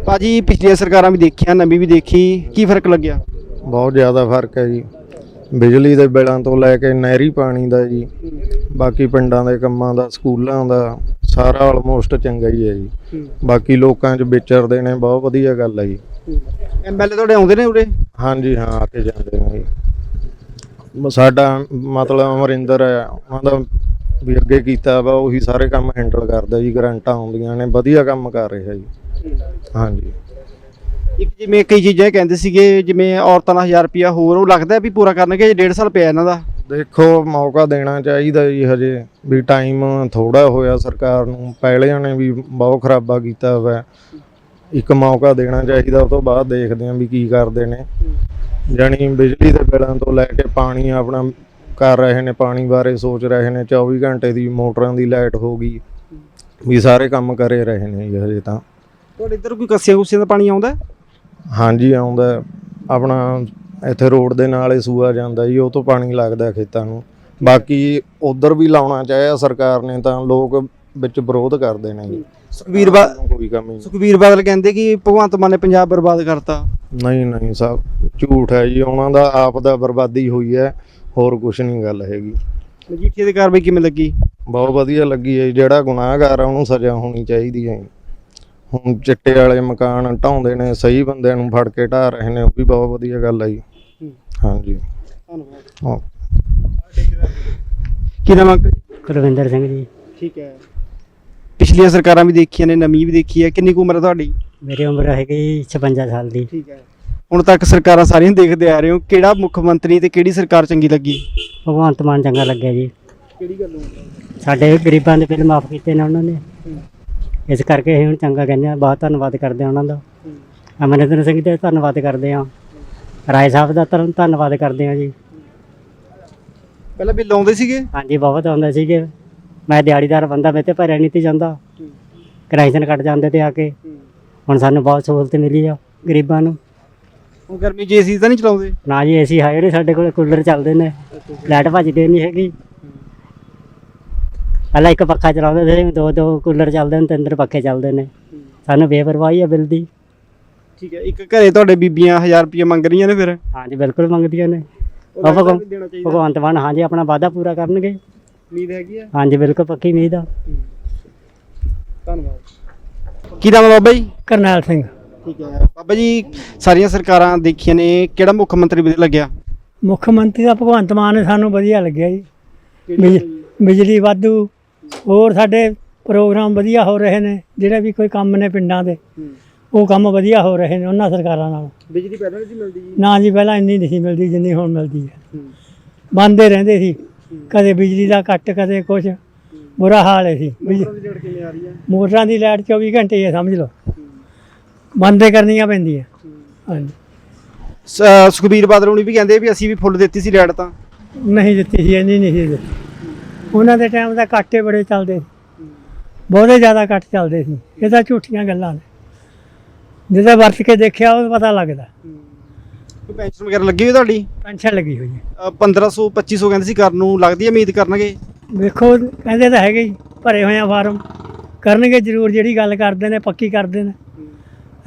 ਭਾਜੀ ਪਿਛਲੀਆਂ ਸਰਕਾਰਾਂ ਵੀ ਦੇਖੀਆਂ ਨਵੀਂ ਵੀ ਦੇਖੀ ਕੀ ਫ਼ਰਕ ਲੱਗਿਆ? ਬਹੁਤ ਜ਼ਿਆਦਾ ਫ਼ਰਕ ਹੈ ਜੀ। ਬਿਜਲੀ ਦੇ ਬਿੱਲਾਂ ਤੋਂ ਲੈ ਕੇ ਨਹਿਰੀ ਪਾਣੀ ਦਾ ਜੀ ਬਾਕੀ ਪਿੰਡਾਂ ਦੇ ਕੰਮਾਂ ਦਾ ਸਕੂਲਾਂ ਦਾ ਸਾਰਾ ਆਲਮੋਸਟ ਚੰਗਾ ਹੀ ਹੈ ਜੀ। ਬਾਕੀ ਲੋਕਾਂ 'ਚ ਵਿਚਰਦੇ ਨੇ ਬਹੁਤ ਵਧੀਆ ਗੱਲ ਹੈ ਜੀ। ਐਮਐਲਏ ਤੁਹਾਡੇ ਆਉਂਦੇ ਨੇ ਉਰੇ? ਹਾਂਜੀ ਹਾਂ ਆ ਕੇ ਜਾਂਦੇ ਨੇ ਜੀ। ਸਾਡਾ ਮਤਲਬ ਅਮਰਿੰਦਰ ਹੈ ਉਹਨਾਂ ਦਾ ਵੀ ਅੱਗੇ ਕੀਤਾ ਵਾ ਉਹੀ ਸਾਰੇ ਕੰਮ ਹੈਂਡਲ ਕਰਦਾ ਜੀ ਗਰੰਟਾਂ ਆਉਂਦੀਆਂ ਨੇ ਵਧੀਆ ਕੰਮ ਕਰ ਰਿਹਾ ਜੀ। ਹਾਂਜੀ। ਇੱਕ ਜਿਵੇਂ ਕਈ ਚੀਜ਼ਾਂ ਇਹ ਕਹਿੰਦੇ ਸੀਗੇ ਜਿਵੇਂ ਔਰਤਾਂ ਦਾ 1000 ਰੁਪਿਆ ਹੋਰ ਉਹ ਲੱਗਦਾ ਵੀ ਪੂਰਾ ਕਰਨਗੇ ਡੇਢ ਸਾਲ ਪਿਆ ਇਹਨਾਂ ਦਾ। ਦੇਖੋ ਮੌਕਾ ਦੇਣਾ ਚਾਹੀਦਾ ਜੀ ਹਜੇ ਵੀ ਟਾਈਮ ਥੋੜਾ ਹੋਇਆ ਸਰਕਾਰ ਨੂੰ ਪਹਿਲਿਆਂ ਨੇ ਵੀ ਬਹੁਤ ਖਰਾਬਾ ਕੀਤਾ ਹੋਇਆ। ਇੱਕ ਮੌਕਾ ਦੇਣਾ ਚਾਹੀਦਾ ਉਹ ਤੋਂ ਬਾਅਦ ਦੇਖਦੇ ਆਂ ਵੀ ਕੀ ਕਰਦੇ ਨੇ। ਜਾਣੀ ਬਿਜਲੀ ਦੇ ਬਿੱਲਾਂ ਤੋਂ ਲੈ ਕੇ ਪਾਣੀ ਆਪਣਾ ਕਰ ਰਹੇ ਨੇ ਪਾਣੀ ਬਾਰੇ ਸੋਚ ਰਹੇ ਨੇ 24 ਘੰਟੇ ਦੀ ਮੋਟਰਾਂ ਦੀ ਲਾਈਟ ਹੋ ਗਈ। ਵੀ ਸਾਰੇ ਕੰਮ ਕਰੇ ਰਹੇ ਨੇ ਜੀ ਹਜੇ ਤਾਂ। ਤੁਹਾਡੇ ਇੱਧਰ ਕੋਈ ਕੱਸਿਆਂ ਕੁੱਸਿਆਂ ਦਾ ਪਾਣੀ ਆਉਂਦਾ? ਹਾਂਜੀ ਆਉਂਦਾ। ਆਪਣਾ ਇੱਥੇ ਰੋਡ ਦੇ ਨਾਲ ਹੀ ਸੂਆ ਜਾਂਦਾ ਜੀ ਉਹ ਤੋਂ ਪਾਣੀ ਲੱਗਦਾ ਖੇਤਾਂ ਨੂੰ ਬਾਕੀ ਉਧਰ ਵੀ ਲਾਉਣਾ ਚਾਹਿਆ ਸਰਕਾਰ ਨੇ ਤਾਂ ਲੋਕ ਵਿੱਚ ਵਿਰੋਧ ਕਰਦੇ ਨੇ ਜੀ ਸੁਖਬੀਰ ਬਾ ਕੋਈ ਕਮੀ ਨਹੀਂ। ਸੁਖਬੀਰ ਬਾਦਲ ਕਹਿੰਦੇ ਕਿ ਭਗਵੰਤ ਮਾਨ ਨੇ ਪੰਜਾਬ ਬਰਬਾਦ ਕਰਤਾ ਨਹੀਂ ਨਹੀਂ ਸਭ ਝੂਠ ਹੈ ਜੀ ਉਹਨਾਂ ਦਾ ਆਪ ਦਾ ਬਰਬਾਦੀ ਹੋਈ ਹੈ ਹੋਰ ਕੁਝ ਨਹੀਂ ਗੱਲ ਹੈਗੀ ਮਜੀਠੀਆ ਦੀ ਕਾਰਵਾਈ ਕਿਵੇਂ ਲੱਗੀ ਬਹੁਤ ਵਧੀਆ ਲੱਗੀ ਹੈ ਜੀ। ਜਿਹੜਾ ਗੁਨਾਹਗਾਰ ਆ ਉਹਨੂੰ ਸਜ਼ਾ ਹੋਣੀ ਚਾਹੀਦੀ ਹੈ ਜੀ। ਹੁਣ ਚਿੱਟੇ ਵਾਲੇ ਮਕਾਨ ਢਾਉਂਦੇ ਨੇ ਸਹੀ ਬੰਦਿਆਂ ਨੂੰ ਫੜ ਕੇ ਢਾ ਰਹੇ ਨੇ ਉਹ ਵੀ ਬਹੁਤ ਵਧੀਆ ਗੱਲ ਹੈ ਜੀ। ਹਾਂਜੀ। ਧੰਨਵਾਦ। ਹਾਂ। ਕੀ ਨਾਮ ਹੈ ਕੁਲਵਿੰਦਰ ਸਿੰਘ ਜੀ। ਠੀਕ ਹੈ। ਪਿਛਲੀਆਂ ਸਰਕਾਰਾਂ ਵੀ ਦੇਖੀਆਂ ਨੇ ਨਵੀਂ ਵੀ ਦੇਖੀ ਹੈ ਕਿੰਨੀ ਕੁ ਉਮਰ ਹੈ ਤੁਹਾਡੀ? ਮੇਰੀ ਉਮਰ ਹੈਗੀ 56 ਸਾਲ ਦੀ। ਠੀਕ ਹੈ। ਹੁਣ ਤੱਕ ਸਰਕਾਰਾਂ ਸਾਰੀਆਂ ਦੇਖਦੇ ਆ ਰਹੇ ਹੋ ਕਿਹੜਾ ਮੁੱਖ ਮੰਤਰੀ ਤੇ ਕਿਹੜੀ ਸਰਕਾਰ ਚੰਗੀ ਲੱਗੀ? ਭਗਵੰਤ ਮਾਨ ਚੰਗਾ ਲੱਗਿਆ ਜੀ। ਕਿਹੜੀ ਗੱਲ ਸਾਡੇ ਗਰੀਬਾਂ ਦੇ ਬਿੱਲ ਮਾਫ ਕੀਤੇ ਨੇ ਉਹਨਾਂ ਨੇ। ਇਸ ਕਰਕੇ ਅਸੀਂ ਹੁਣ ਚੰਗਾ ਕਹਿੰਦੇ ਆ ਬਹੁਤ ਧੰਨਵਾਦ ਕਰਦੇ ਆ ਉਹਨਾਂ ਦਾ। ਅਮਰਿੰਦਰ ਸਿੰਘ ਦਾ ਧੰਨਵਾਦ ਕਰਦੇ ਆ ਰਾਏ ਸਾਹਿਬ ਦਾ ਧੰਨ- ਧੰਨਵਾਦ ਕਰਦੇ ਆ ਜੀ। ਪਹਿਲਾਂ ਬਿੱਲ ਆਉਂਦੇ ਸੀਗੇ? ਹਾਂਜੀ ਬਹੁਤ ਆਉਂਦੇ ਸੀਗੇ। ਮੈਂ ਦਿਹਾੜੀਦਾਰ ਬੰਦਾ ਮੇਰੇ ਤੇ ਭਰਿਆ ਨਹੀਂ ਤੇ ਜਾਂਦਾ। ਕਨੈਕਸ਼ਨ ਕੱਟ ਜਾਂਦੇ ਤੇ ਆ ਕੇ। ਹੁਣ ਸਾਨੂੰ ਬਹੁਤ ਸਹੂਲਤ ਮਿਲੀ ਆ ਗਰੀਬਾਂ ਨੂੰ। ਹੁਣ ਗਰਮੀ ਏਸੀ ਤਾਂ ਨਹੀਂ ਚਲਾਉਂਦੇ? ਨਾ ਜੀ ਏਸੀ ਹੈ ਜਿਹੜੇ ਸਾਡੇ ਕੋਲ ਕੂਲਰ ਚੱਲਦੇ ਨੇ। ਲਾਈਟ ਭੱਜਦੀ ਨਹੀਂ ਹੈਗੀ। ਪਹਿਲਾਂ ਇੱਕ ਪੱਖਾ ਚਲਾਉਂਦੇ ਸੀ ਦੋ ਦੋ ਕੂਲਰ ਚੱਲਦੇ ਨੇ ਤਿੰਨ ਤਿੰਨ ਪੱਖੇ ਚੱਲਦੇ ਨੇ। ਸਾਨੂੰ ਬੇਪਰਵਾਹੀ ਆ ਬਿੱਲ ਦੀ। ਠੀਕ ਹੈ ਇੱਕ ਘਰੇ ਤੁਹਾਡੇ ਬੀਬੀਆਂ 1000 ਰੁਪਏ ਮੰਗ ਰਹੀਆਂ ਨੇ ਫਿਰ? ਹਾਂਜੀ ਬਿਲਕੁਲ ਮੰਗਦੀਆਂ ਨੇ। ਉਹ ਚਾਹੀਦਾ। ਭਗਵੰਤ ਮਾਨ ਹਾਂਜੀ ਆਪਣਾ ਵਾਅਦਾ ਪੂਰਾ ਕਰਨਗੇ। ਉਮੀਦ ਹੈਗੀ ਆ? ਹਾਂਜੀ ਬਿਲਕੁਲ ਪੱਕੀ ਉਮੀਦ ਆ। ਧੰਨਵਾਦ। ਕੀ ਨਾਮ ਹੈ ਬਾਬਾ ਜੀ? ਕਰਨੈਲ ਸਿੰਘ। ਠੀਕ ਹੈ। ਬਾਬਾ ਜੀ ਸਾਰੀਆਂ ਸਰਕਾਰਾਂ ਦੇਖੀਆਂ ਨੇ ਕਿਹੜਾ ਮੁੱਖ ਮੰਤਰੀ ਵਧੀਆ ਲੱਗਿਆ? ਮੁੱਖ ਮੰਤਰੀ ਦਾ ਭਗਵੰਤ ਮਾਨ ਨੇ ਸਾਨੂੰ ਵਧੀਆ ਲੱਗਿਆ ਜੀ। ਬਿਜ- ਬਿਜਲੀ ਵਾਧੂ ਹੋਰ ਸਾਡੇ ਪ੍ਰੋਗਰਾਮ ਵਧੀਆ ਹੋ ਰਹੇ ਨੇ ਜਿਹੜੇ ਵੀ ਕੋਈ ਕੰਮ ਨੇ ਪਿੰਡਾਂ ਦੇ ਉਹ ਕੰਮ ਵਧੀਆ ਹੋ ਰਹੇ ਨੇ ਉਹਨਾਂ ਸਰਕਾਰਾਂ ਨਾਲ। ਬਿਜਲੀ ਪਹਿਲਾਂ ਨਹੀਂ ਮਿਲਦੀ ਜੀ? ਨਾ ਜੀ ਪਹਿਲਾਂ ਇੰਨੀ ਨਹੀਂ ਸੀ ਮਿਲਦੀ ਜਿੰਨੀ ਹੁਣ ਮਿਲਦੀ ਹੈ। ਬੰਦੇ ਰਹਿੰਦੇ ਸੀ। ਕਦੇ ਬਿਜਲੀ ਦਾ ਕੱਟ ਕਦੇ ਕੁਝ ਬੁਰਾ ਹਾਲ ਹੈ ਸੀ ਮੋਟਰਾਂ ਦੀ ਲਾਈਟ 24 ਘੰਟੇ ਹੀ ਸਮਝ ਲਓ। ਬੰਦੇ ਕਰਨੀਆਂ ਪੈਂਦੀਆਂ। ਹਾਂਜੀ। ਸੁਖਬੀਰ ਬਾਦਲ ਹੁਣੀ ਵੀ ਕਹਿੰਦੇ ਵੀ ਅਸੀਂ ਵੀ ਫੁੱਲ ਦਿੱਤੀ ਸੀ ਰੇਡ ਤਾਂ। ਨਹੀਂ ਦਿੱਤੀ ਸੀ ਇੰਨੀ ਨਹੀਂ ਸੀ ਦਿੱਤੀ। ਉਹਨਾਂ ਦੇ ਟਾਈਮ ਦਾ ਕੱਟੇ ਬੜੇ ਚੱਲਦੇ ਸੀ। ਬਹੁਤੇ ਜ਼ਿਆਦਾ ਕੱਟ ਚੱਲਦੇ ਸੀ। ਇਹ ਤਾਂ ਝੂਠੀਆਂ ਗੱਲਾਂ ਨੇ। ਜਿਹਦਾ ਵਰਤ ਕੇ ਦੇਖਿਆ ਉਹ ਪਤਾ ਲੱਗਦਾ। ਕੋਈ ਪੈਨਸ਼ਨ ਵਗੈਰਾ ਲੱਗੀ ਹੋਈ ਤੁਹਾਡੀ? ਪੈਨਸ਼ਨ ਲੱਗੀ ਹੋਈ ਹੈ। ਅ, 1500 2500 ਕਹਿੰਦੇ ਸੀ ਕਰਨ ਨੂੰ। ਲੱਗਦੀ ਹੈ ਉਮੀਦ ਕਰਨਗੇ? ਵੇਖੋ ਕਹਿੰਦੇ ਤਾਂ ਹੈਗੇ ਹੀ ਭਰੇ ਹੋਏ ਆ ਫਾਰਮ। ਕਰਨਗੇ ਜ਼ਰੂਰ ਜਿਹੜੀ ਗੱਲ ਕਰਦੇ ਨੇ ਪੱਕੀ ਕਰਦੇ ਨੇ।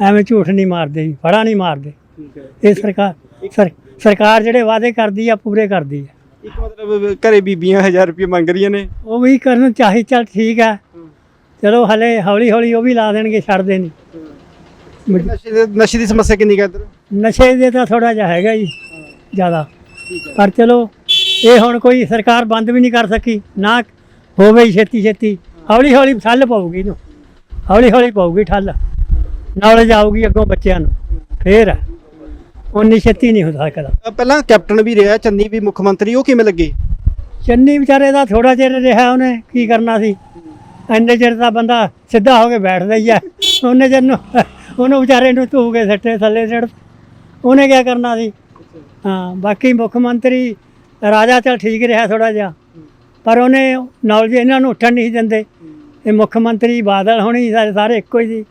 ਐਵੇਂ ਝੂਠ ਨਹੀਂ ਮਾਰਦੇ ਜੀ ਫੜਾ ਨਹੀਂ ਮਾਰਦੇ। ਠੀਕ ਹੈ। ਇਹ ਸਰਕਾਰ ਸਰ- ਸਰਕਾਰ ਜਿਹੜੇ ਵਾਅਦੇ ਕਰਦੀ ਆ ਪੂਰੇ ਕਰਦੀ ਆ। ਇੱਕ ਮਤਲਬ ਘਰੇ ਬੀਬੀਆਂ 1000 ਰੁਪਏ ਮੰਗ ਰਹੀਆਂ ਨੇ। ਉਹ ਵੀ ਕਰਨ ਚਾਹੀ ਚੱਲ ਠੀਕ ਆ। ਚਲੋ ਹਲੇ ਹੌਲੀ ਹੌਲੀ ਉਹ ਵੀ ਲਾ ਦੇਣਗੇ ਛੱਡਦੇ ਨਹੀਂ। ਨਸ਼ੇ ਦੇ ਨਸ਼ੇ ਦੀ ਸਮੱਸਿਆ ਕਿੰਨੀ ਕੁ ਹੈ ਇੱਧਰ? ਨਸ਼ੇ ਦੇ ਤਾਂ ਥੋੜਾ ਜਿਹਾ ਹੈਗਾ ਜੀ ਜ਼ਿਆਦਾ। ਪਰ ਚਲੋ ਇਹ ਹੁਣ ਕੋਈ ਸਰਕਾਰ ਬੰਦ ਵੀ ਨਹੀਂ ਕਰ ਸਕੀ ਨਾ ਹੋਵੇ ਛੇਤੀ ਛੇਤੀ ਹੌਲੀ ਹੌਲੀ ਠੱਲ ਪਊਗੀ ਇਹਨੂੰ। ਹੌਲੀ ਹੌਲੀ ਪਊਗੀ ਠੱਲ। ਨੌਲੇਜ ਆਊਗੀ ਅੱਗੋਂ ਬੱਚਿਆਂ ਨੂੰ। ਫੇਰ। ਉਨੀ ਛੇਤੀ ਨਹੀਂ ਹੋ ਸਕਦਾ। ਅ, ਪਹਿਲਾਂ ਕੈਪਟਨ ਵੀ ਰਿਹਾ ਚੰਨੀ ਵੀ ਮੁੱਖ ਮੰਤਰੀ ਉਹ ਕਿਵੇਂ ਲੱਗੇ? ਚੰਨੀ ਵਿਚਾਰੇ ਦਾ ਥੋੜਾ ਚਿਰ ਰਿਹਾ ਉਹਨੇ ਕੀ ਕਰਨਾ ਸੀ? ਇੰਨੇ ਚਿਰ ਦਾ ਬੰਦਾ ਸਿੱਧਾ ਹੋ ਕੇ ਬੈਠਦਾ ਹੀ ਆ। ਉਹਨੇ ਚਿਰ ਨੂੰ ਉਹਨੂੰ ਵਿਚਾਰੇ ਨੂੰ ਧੂ ਕੇ ਸੱਟੇ ਥੱਲੇ ਸਿੱਟ ਉਹਨੇ ਕੀ ਕਰਨਾ ਸੀ? ਹਾਂ ਬਾਕੀ ਮੁੱਖ ਮੰਤਰੀ ਰਾਜਾ ਚਲ ਠੀਕ ਰਿਹਾ ਥੋੜਾ ਜਿਹਾ। ਪਰ ਉਹਨੇ ਨੌਲੇਜ ਇਹਨਾਂ ਨੂੰ ਉੱਠਣ ਨਹੀਂ ਦਿੰਦੇ। ਇਹ ਮੁੱਖ ਮੰਤਰੀ ਬਾਦਲ ਹੋਣੀ ਸਾਰੇ ਸਾਰੇ ਇੱਕੋ ਹੀ ਸੀ।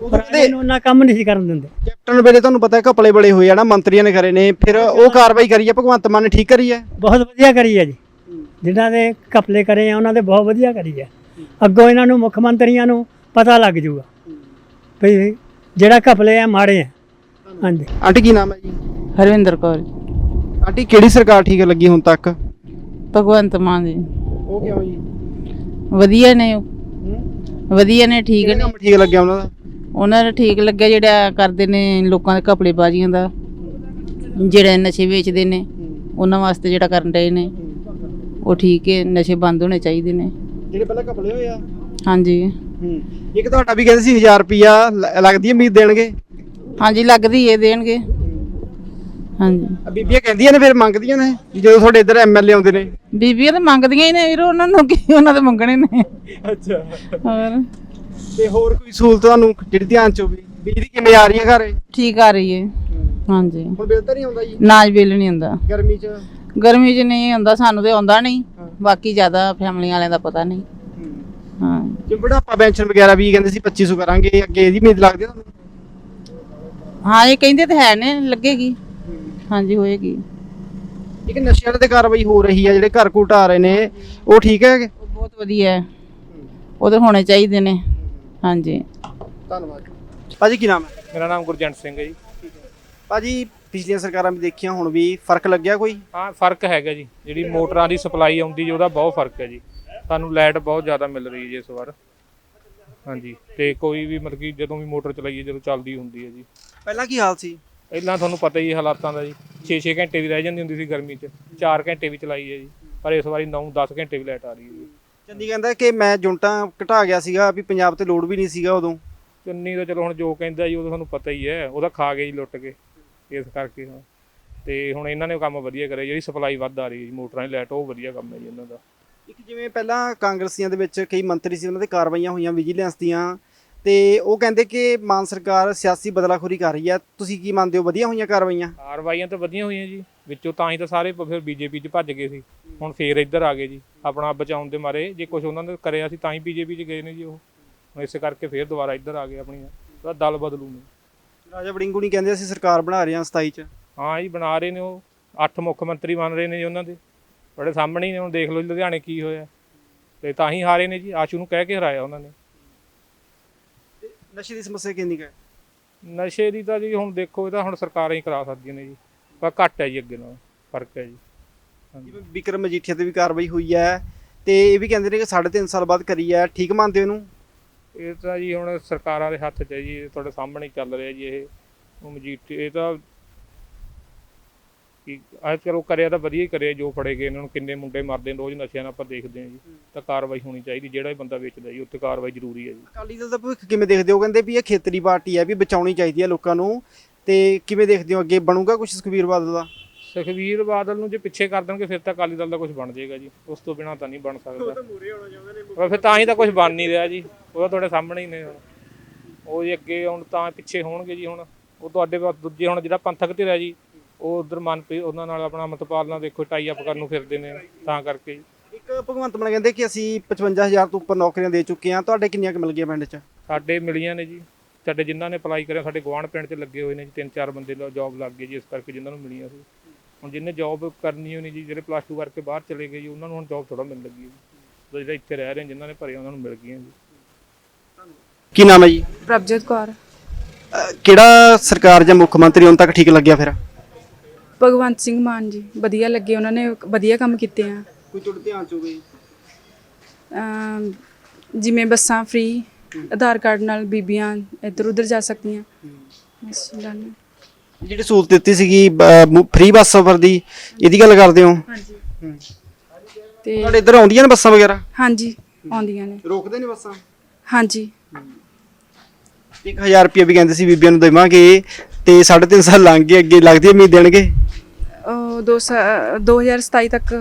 ਪਰ ਇਹਨੂੰ ਉਹਨਾਂ ਕੰਮ ਨਹੀਂ ਸੀ ਕਰਨ ਦਿੰਦੇ। ਕੈਪਟਨ ਵੇਲੇ ਤੁਹਾਨੂੰ ਪਤਾ ਹੈ ਘਪਲੇ ਬੜੇ ਹੋਏ ਆ ਨਾ ਮੰਤਰੀਆਂ ਨੇ ਕਰੇ ਨੇ ਫਿਰ ਉਹ ਕਾਰਵਾਈ ਕਰੀ ਹੈ ਭਗਵੰਤ ਮਾਨ ਨੇ ਠੀਕ ਕਰੀ ਹੈ? ਬਹੁਤ ਵਧੀਆ ਕਰੀ ਹੈ ਜੀ। ਜਿਨ੍ਹਾਂ ਦੇ ਘਪਲੇ ਕਰੇ ਆ ਉਹਨਾਂ ਦੇ ਬਹੁਤ ਵਧੀਆ ਕਰੀ ਹੈ। ਅੱਗੋਂ ਇਹਨਾਂ ਨੂੰ ਮੁੱਖ ਮੰਤਰੀਆਂ ਨੂੰ ਪਤਾ ਲੱਗ ਜੂਗਾ ਵੀ ਜਿਹੜਾ ਘਪਲੇ ਆ ਮਾੜੇ ਆ। ਹਾਂਜੀ। ਆਂਟੀ ਕੀ ਨਾਮ ਹੈ ਜੀ? ਹਰਵਿੰਦਰ ਕੌਰ। ਆਂਟੀ ਕਿਹੜੀ ਸਰਕਾਰ ਠੀਕ ਲੱਗੀ ਹੁਣ ਤੱਕ? ਭਗਵੰਤ ਮਾਨ ਜੀ। ਉਹ ਕਿਉਂ ਜੀ? ਵਧੀਆ ਨੇ ਉਹ। ਵਧੀਆ ਨੇ ਠੀਕ ਨੇ। ਕੰਮ ਠੀਕ ਲੱਗਿਆ ਉਹਨਾਂ ਦਾ? ਉਹਨਾਂ ਦਾ ਠੀਕ ਲੱਗਿਆ ਜਿਹੜਾ ਕਰਦੇ ਨੇ ਲੋਕਾਂ ਦੇ ਕਪੜੇ ਬਾਜੀਆਂ ਦਾ ਜਿਹੜੇ ਨਸ਼ੇ ਵੇਚਦੇ ਨੇ ਉਹਨਾਂ ਵਾਸਤੇ ਜਿਹੜਾ ਕਰਨ ਰਹੇ ਨੇ ਉਹ ਠੀਕ ਹੈ ਨਸ਼ੇ ਬੰਦ ਹੋਣੇ ਚਾਹੀਦੇ ਨੇ। ਜਿਹੜੇ ਪਹਿਲਾਂ ਘਪਲੇ ਹੋਏ ਆ? ਹਾਂਜੀ। ਹੂੰ ਇੱਕ ਤੁਹਾਡਾ ਵੀ ਕਹਿੰਦੇ ਸੀ 1000 ਰੁਪਿਆ ਲੱਗਦੀ ਹੈ ਉਮੀਦ ਦੇਣਗੇ? ਹਾਂਜੀ ਲੱਗਦੀ ਏ ਦੇਣਗੇ। ਹਾਂਜੀ। ਬੀਬੀਆਂ ਕਹਿੰਦੀਆਂ ਨੇ ਫਿਰ ਮੰਗਦੀਆਂ ਨੇ ਜਦੋਂ ਤੁਹਾਡੇ ਇੱਧਰ ਐਮਐਲਏ ਆਉਂਦੇ ਨੇ? ਬੀਬੀਆਂ ਤਾਂ ਮੰਗਦੀਆਂ ਹੀ ਨੇ ਵੀਰ ਉਹਨਾਂ ਨੂੰ ਕੀ ਉਹਨਾਂ ਦੇ ਮੰਗਣੇ ਨੇ। ਅੱਛਾ। ਹੋਰ। ਤੇ ਹੋਰ ਕੋਈ ਸਹੂਲਤ ਤੁਹਾਨੂੰ ਜਿਹੜੀ ਧਿਆਨ ਚ ਹੋਵੇ? ਬਿਜਲੀ ਕਿਵੇਂ ਆ ਰਹੀ ਹੈ ਘਰੇ? ਠੀਕ ਆ ਰਹੀ ਹੈ। ਹਾਂਜੀ। ਹੁਣ ਬਿੱਲ ਤਾਂ ਨਹੀਂ ਆਉਂਦਾ ਜੀ? ਨਾਜ ਬਿੱਲ ਨਹੀਂ ਹੁੰਦਾ ਗਰਮੀ ਚ? ਗਰਮੀ 'ਚ ਨਹੀਂ ਹੁੰਦਾ ਸਾਨੂੰ ਤੇ ਆਉਂਦਾ ਨਹੀਂ। ਬਾਕੀ ਜ਼ਿਆਦਾ ਫੈਮਲੀਆਂ ਵਾਲਿਆਂ ਦਾ ਪਤਾ ਨਹੀਂ। ਹਾਂ। ਜੇ ਬੁਢਾਪਾ ਪੈਨਸ਼ਨ ਵਗੈਰਾ ਵੀ ਕਹਿੰਦੇ ਸੀ 2500 ਕਰਾਂਗੇ ਅੱਗੇ ਇਹਦੀ ਉਮੀਦ ਲੱਗਦੀ ਤੁਹਾਨੂੰ? ਹਾਂ ਇਹ ਕਹਿੰਦੇ ਤੇ ਹੈ ਨੇ ਲੱਗੇਗੀ। ਹਾਂਜੀ ਹੋਏਗੀ। ਇੱਕ ਨਸ਼ਿਆਂ ਤੇ ਕਾਰਵਾਈ ਹੋ ਰਹੀ ਹੈ ਜਿਹੜੇ ਘਰ ਘੁਟ ਰਹੇ ਨੇ ਉਹ ਠੀਕ ਹੈ ਉਹ ਬਹੁਤ ਵਧੀਆ ਹੈ। ਉਹ ਤਾਂ ਹੋਣੇ ਚਾਹੀਦੇ ਨੇ। ਹਾਂਜੀ। ਧੰਨਵਾਦ। ਭਾਜੀ ਕੀ ਨਾਮ ਹੈ? ਮੇਰਾ ਨਾਮ ਗੁਰਜੰਟ ਸਿੰਘ ਹੈ ਜੀ। ਭਾਜੀ ਪਿਛਲੀਆਂ ਸਰਕਾਰਾਂ ਵੀ ਦੇਖੀਆਂ ਹੁਣ ਵੀ ਫ਼ਰਕ ਲੱਗਿਆ ਕੋਈ? ਹਾਂ ਫ਼ਰਕ ਹੈਗਾ ਜੀ। ਜਿਹੜੀ ਮੋਟਰਾਂ ਦੀ ਸਪਲਾਈ ਆਉਂਦੀ ਜੀ ਉਹਦਾ ਬਹੁਤ ਫ਼ਰਕ ਹੈ ਜੀ। ਸਾਨੂੰ ਲਾਈਟ ਬਹੁਤ ਜ਼ਿਆਦਾ ਮਿਲ ਰਹੀ ਹੈ ਜੀ ਇਸ ਵਾਰ। ਹਾਂਜੀ। ਤੇ ਕੋਈ ਵੀ ਮਤਲਬ ਕਿ ਜਦੋਂ ਵੀ ਮੋਟਰ ਚਲਾਈਏ ਜਦੋਂ ਚੱਲਦੀ ਹੁੰਦੀ ਹੈ ਜੀ। ਪਹਿਲਾਂ ਕੀ ਹਾਲ ਸੀ? ਪਹਿਲਾਂ ਤੁਹਾਨੂੰ ਪਤਾ ਹੀ ਹੈ ਹਾਲਾਤਾਂ ਦਾ ਜੀ। 6-6 ਘੰਟੇ ਵੀ ਰਹਿ ਜਾਂਦੀ ਹੁੰਦੀ ਸੀ ਗਰਮੀ 'ਚ। 4 ਘੰਟੇ ਵੀ ਚਲਾਈ ਹੈ ਜੀ। ਪਰ ਇਸ ਵਾਰੀ 9-10 ਘੰਟੇ ਵੀ ਲਾਈਟ ਆ ਰਹੀ ਹੈ ਜੀ। ਚੰਦੀ ਕਹਿੰਦਾ ਕਿ ਮੈਂ ਜੁੰਟਾਂ ਘਟਾ ਗਿਆ ਸੀਗਾ ਵੀ ਪੰਜਾਬ ਤੇ ਲੋਡ ਵੀ ਨਹੀਂ ਸੀਗਾ ਉਦੋਂ। ਚੁੰਨੀ ਤਾਂ ਚਲੋ ਹੁਣ ਜੋ ਕਹਿੰਦਾ ਜੀ ਉਹ ਤਾਂ ਤੁਹਾਨੂੰ ਪਤਾ ਹੀ ਹੈ। ਉਹਦਾ ਖਾ ਗਏ ਜੀ ਲੁੱਟ ਕੇ ਇਸ ਕਰਕੇ ਹਾਂ ਤੇ ਹੁਣ ਇਹਨਾਂ ਨੇ ਕੰਮ ਵਧੀਆ ਕਰਿਆ ਜਿਹੜੀ ਸਪਲਾਈ ਵੱਧ ਆ ਰਹੀ ਹੈ ਮੋਟਰਾਂ ਦੀ ਲਾਈਟ ਉਹ ਵਧੀਆ ਕੰਮ ਹੈ ਜੀ ਇਹਨਾਂ ਦਾ। ਇੱਕ ਜਿਵੇਂ ਪਹਿਲਾਂ ਕਾਂਗਰਸੀਆਂ ਦੇ ਵਿੱਚ ਕਈ ਮੰਤਰੀ ਸੀ ਉਹਨਾਂ ਤੇ ਕਾਰਵਾਈਆਂ ਹੋਈਆਂ ਵਿਜੀਲੈਂਸ ਦੀਆਂ। ਤੇ ਉਹ ਕਹਿੰਦੇ ਕਿ ਮਾਨ ਸਰਕਾਰ ਸਿਆਸੀ ਬਦਲਾਖੋਰੀ ਕਰ ਰਹੀ ਹੈ। ਤੁਸੀਂ ਕੀ ਮੰਨਦੇ ਹੋ? ਵਧੀਆ ਹੋਈਆਂ ਕਾਰਵਾਈਆਂ? ਕਾਰਵਾਈਆਂ ਤਾਂ ਵਧੀਆ ਹੋਈਆਂ ਜੀ। ਵਿੱਚੋਂ ਤਾਂ ਹੀ ਤਾਂ ਸਾਰੇ ਪ- ਫਿਰ ਬੀਜੇਪੀ 'ਚ ਭੱਜ ਗਏ ਸੀ। ਹੁਣ ਫੇਰ ਇੱਧਰ ਆ ਗਏ ਜੀ। ਆਪਣਾ ਬਚਾਉਣ ਦੇ ਮਾਰੇ ਜੇ ਕੁਝ ਉਹਨਾਂ ਨੇ ਕਰਿਆ ਸੀ ਤਾਂ ਹੀ ਬੀਜੇਪੀ 'ਚ ਗਏ ਨੇ ਜੀ ਉਹ। ਹੁਣ ਇਸੇ ਕਰਕੇ ਫੇਰ ਦੁਬਾਰਾ ਇੱਧਰ ਆ ਗਏ ਆਪਣੀਆਂ। ਉਹਦਾ ਦਲ ਬਦਲੂ ਨੇ। ਰਾਜਾ ਵੜਿੰਗੂ ਨਹੀਂ ਕਹਿੰਦੇ ਅਸੀਂ ਸਰਕਾਰ ਬਣਾ ਰਹੇ ਹਾਂ 27 ਚ? ਹਾਂ ਜੀ ਬਣਾ ਰਹੇ ਨੇ ਉਹ। ਅੱਠ ਮੁੱਖ ਮੰਤਰੀ ਬਣ ਰਹੇ ਨੇ ਜੀ ਉਹਨਾਂ ਦੇ। ਬੜੇ ਸਾਹਮਣੇ ਹੀ ਨੇ ਹੁਣ ਦੇਖ ਲਓ ਜੀ ਲੁਧਿਆਣੇ ਕੀ ਹੋਇਆ। ਤੇ ਤਾਂ ਹੀ ਹਾਰੇ ਨੇ ਜੀ। ਆਸ਼ੂ ਨੂੰ ਕਹਿ ਕੇ ਹਰਾਇਆ ਉਹਨਾਂ ਨੇ। ਨਸ਼ੇ ਦੀ ਸਮੱਸਿਆ ਕਿੰਨੀ ਕੁ ਹੈ? ਨਸ਼ੇ ਦੀ ਤਾਂ ਜੀ ਹੁਣ ਦੇਖੋ ਇਹ ਤਾਂ ਹੁਣ ਸਰਕਾਰਾਂ ਹੀ ਕਰਾ ਸਕਦੀਆਂ ਨੇ ਜੀ। ਪਰ ਘੱਟ ਹੈ ਜੀ ਅੱਗੇ ਨਾਲੋਂ ਫ਼ਰਕ ਹੈ ਜੀ। ਜਿਵੇਂ ਵਿਕਰਮ ਮਜੀਠੀਆ ਤੇ ਵੀ ਕਾਰਵਾਈ ਹੋਈ ਹੈ ਤੇ ਇਹ ਵੀ ਕਹਿੰਦੇ ਨੇ ਕਿ 3.5 ਸਾਲ ਬਾਅਦ ਕਰੀ ਹੈ ਠੀਕ ਮੰਨਦੇ ਹੋ ਇਹਨੂੰ? ਇਹ ਤਾਂ ਜੀ ਹੁਣ ਸਰਕਾਰਾਂ ਦੇ ਹੱਥ 'ਚ ਹੈ ਜੀ ਇਹ ਤੁਹਾਡੇ ਸਾਹਮਣੇ ਹੀ ਚੱਲ ਰਿਹਾ ਜੀ ਇਹ। ਉਹ ਮਜੀਠੀ ਇਹ ਤਾਂ ਕੀ ਅੱਜ ਚਲੋ ਕਰਿਆ ਤਾਂ ਵਧੀਆ ਹੀ ਕਰਿਆ ਜੋ ਫੜੇ ਗਏ ਇਹਨਾਂ ਨੂੰ ਕਿੰਨੇ ਮੁੰਡੇ ਮਰਦੇ ਨੇ ਰੋਜ਼ ਨਸ਼ਿਆਂ ਨਾਲ ਆਪਾਂ ਦੇਖਦੇ ਹਾਂ ਜੀ। ਤਾਂ ਕਾਰਵਾਈ ਹੋਣੀ ਚਾਹੀਦੀ ਜਿਹੜਾ ਵੀ ਬੰਦਾ ਵੇਚਦਾ ਜੀ ਉੱਤੇ ਕਾਰਵਾਈ ਜ਼ਰੂਰੀ ਹੈ ਜੀ। ਅਕਾਲੀ ਦਲ ਦਾ ਭਵਿੱਖ ਕਿਵੇਂ ਦੇਖਦੇ ਹੋ? ਕਹਿੰਦੇ ਵੀ ਇਹ ਖੇਤਰੀ ਪਾਰਟੀ ਹੈ ਵੀ ਬਚਾਉਣੀ ਚਾਹੀਦੀ ਹੈ ਲੋਕਾਂ ਨੂੰ। ਤੇ ਕਿਵੇਂ ਦੇਖਦੇ ਹੋ? ਅੱਗੇ ਬਣੂਗਾ ਕੁਝ ਸੁਖਬੀਰ ਬਾਦਲ ਦਾ? ਸੁਖਬੀਰ ਬਾਦਲ ਨੂੰ ਜੇ ਪਿੱਛੇ ਕਰ ਦੇਣਗੇ ਫਿਰ ਤਾਂ ਅਕਾਲੀ ਦਲ ਦਾ ਕੁਝ ਬਣ ਜਾਏਗਾ ਜੀ। ਉਸ ਤੋਂ ਬਿਨਾ ਤਾਂ ਨਹੀਂ ਬਣ ਸਕਦਾ। ਪਰ ਫਿਰ ਤਾਂ ਹੀ ਤਾਂ ਕੁਝ ਬਣ ਨਹੀਂ ਰਿਹਾ ਜੀ। ਉਹ ਤਾਂ ਤੁਹਾਡੇ ਸਾਹਮਣੇ ਹੀ ਨੇ। ਹੁਣ ਉਹ ਜੀ ਅੱਗੇ ਹੁਣ ਤਾਂ ਪਿੱਛੇ ਹੋਣਗੇ ਜੀ ਹੁਣ। ਉਹ ਤੁਹਾਡੇ ਪਾਸ ਦੂਜੇ ਹੁਣ ਜਿਹੜਾ ਪੰਥਕ ਧਿਰ ਹੈ ਜੀ ਉਹ ਉਧਰ ਮਨਪ੍ਰੀਤ ਉਹਨਾਂ ਨਾਲ ਆਪਣਾ ਮਤਪਾਲ ਨਾਲ ਦੇਖੋ ਟਾਈ ਅਪ ਕਰਨ ਨੂੰ ਫਿਰਦੇ ਨੇ ਤਾਂ ਕਰਕੇ ਇੱਕ ਭਗਵੰਤ ਮਾਨ ਕਹਿੰਦੇ ਕਿ ਅਸੀਂ 55000 ਤੋਂ ਉੱਪਰ ਨੌਕਰੀਆਂ ਦੇ ਚੁੱਕੇ ਹਾਂ। ਤੁਹਾਡੇ ਕਿੰਨੀਆਂ ਕੁ ਮਿਲ ਗਈਆਂ ਪਿੰਡ 'ਚ? ਸਾਡੇ ਮਿਲੀਆਂ ਨੇ ਜੀ। ਸਾਡੇ ਜਿਨ੍ਹਾਂ ਨੇ ਅਪਲਾਈ ਕਰਿਆ ਸਾਡੇ ਗਵਾਂਢ ਪਿੰਡ 'ਚ ਲੱਗੇ ਹੋਏ ਨੇ ਜੀ ਤਿੰਨ ਚਾਰ ਬੰਦੇ ਜੌਬ ਲੱਗ ਗਏ ਜੀ ਇਸ ਕਰਕੇ ਜਿਨ੍ਹਾਂ ਨੂੰ ਮਿਲੀਆਂ ਸੀ। ਹੁਣ ਜਿਹਨੇ ਜੌਬ ਕਰਨੀ ਹੋਣੀ ਜੀ ਜਿਹੜੇ ਪਲੱਸ 2 ਕਰਕੇ ਬਾਹਰ ਚਲੇ ਗਏ ਜੀ ਉਹਨਾਂ ਨੂੰ ਹੁਣ ਜੌਬ ਥੋੜਾ ਮਿਲ ਲੱਗੀ ਹੈ ਜੀ। ਜਿਹੜੇ ਇੱਥੇ ਰਹਿ ਰਹੇ ਨੇ ਜਿਨ੍ਹਾਂ ਨੇ ਭਰੇ ਉਹਨਾਂ ਨੂੰ ਮਿਲ ਗਈਆਂ ਜੀ। ਕੀ ਨਾਮ ਹੈ ਜੀ? ਪ੍ਰਭਜੋਤ ਕੌਰ। ਕਿਹੜਾ ਸਰਕਾਰ ਜਾਂ ਮੁੱਖ ਮੰਤਰੀ ਹੁਣ ਤੱਕ ਠੀਕ ਲੱਗਿਆ ਫਿਰ? ਭਗਵੰਤ ਸਿੰਘ ਮਾਨ ਜੀ ਵਧੀਆ ਲੱਗੇ ਉਹਨਾਂ ਨੇ ਵਧੀਆ ਕੰਮ ਕੀਤੇ ਆ। ਕੋਈ ਤੁਹਾਡੇ ਧਿਆਨ 'ਚ ਹੋਵੇ? ਜਿਵੇਂ ਬੱਸਾਂ ਫ੍ਰੀ ਆਧਾਰ ਕਾਰਡ ਨਾਲ ਬੀਬੀਆਂ ਇੱਧਰ ਉੱਧਰ ਜਾ ਸਕਦੀਆਂ। ਬਸ। ਜਿਹੜੀ ਸਹੂਲਤ ਦਿੱਤੀ ਸੀਗੀ ਫ੍ਰੀ ਬੱਸ ਸਫ਼ਰ ਦੀ ਇਹਦੀ ਗੱਲ ਕਰਦੇ ਹੋ? ਹਾਂਜੀ। ਤੇ ਤੁਹਾਡੇ ਇੱਧਰ ਆਉਂਦੀਆਂ ਨੇ ਬੱਸਾਂ ਵਗੈਰਾ? ਹਾਂਜੀ ਆਉਂਦੀਆਂ ਨੇ। ਰੋਕਦੇ ਨੇ ਬੱਸਾਂ? ਹਾਂਜੀ। 1000 ਰੁਪਏ ਵੀ ਕਹਿੰਦੇ ਸੀ ਬੀਬੀਆਂ ਨੂੰ ਦੇਵਾਂਗੇ ਤੇ 3.5 ਸਾਲ ਲੰਘ ਗਏ ਅੱਗੇ ਲੱਗਦੀ ਹੈ ਉਮੀਦ ਦੇਣਗੇ? ਉਹ ਦੋ ਸਾ- 2027 ਤੱਕ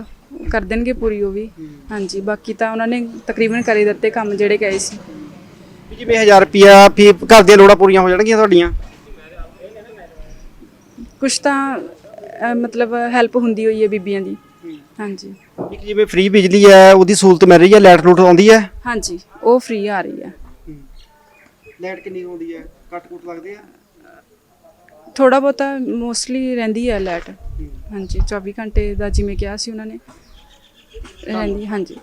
ਕਰ ਦੇਣਗੇ ਪੂਰੀ ਉਹ ਵੀ। ਹਾਂਜੀ ਬਾਕੀ ਤਾਂ ਉਹਨਾਂ ਨੇ ਤਕਰੀਬਨ ਕਰੀ ਦਿੱਤੇ ਕੰਮ ਜਿਹੜੇ ਕਹੇ ਸੀ। ਵੀ ਜਿਵੇਂ 1000 ਰੁਪਿਆ ਫਿਰ ਘਰ ਦੀਆਂ ਲੋੜਾਂ ਪੂਰੀਆਂ ਹੋ ਜਾਣਗੀਆਂ ਤੁਹਾਡੀਆਂ? ਕੁਝ ਤਾਂ ਅਹ, ਮਤਲਬ ਹੈਲਪ ਹੁੰਦੀ ਹੋਈ ਹੈ ਬੀਬੀਆਂ ਦੀ। ਹਾਂਜੀ। ਇੱਕ ਜਿਵੇਂ ਫ੍ਰੀ ਬਿਜਲੀ ਹੈ ਉਹਦੀ ਸਹੂਲਤ ਮਿਲ ਰਹੀ ਹੈ ਲਾਈਟ ਲੂਟ ਆਉਂਦੀ ਹੈ? ਹਾਂਜੀ ਉਹ ਫ੍ਰੀ ਆ ਰਹੀ ਹੈ। ਲਾਈਟ ਕਿੰਨੀ ਆਉਂਦੀ ਹੈ? ਕੱਟ ਕੁੱਟ ਲੱਗਦੇ ਆ? ਥੋੜਾ ਬਹੁਤਾ ਮੋਸਟਲੀ ਰਹਿੰਦੀ ਹੈ ਲਾਈਟ। ਹਾਂਜੀ 24 ਘੰਟੇ ਦਾ ਜਿਵੇਂ ਕਿਹਾ ਸੀ ਉਹਨਾਂ ਨੇ। ਰਹਿੰਦੀ ਹਾਂਜੀ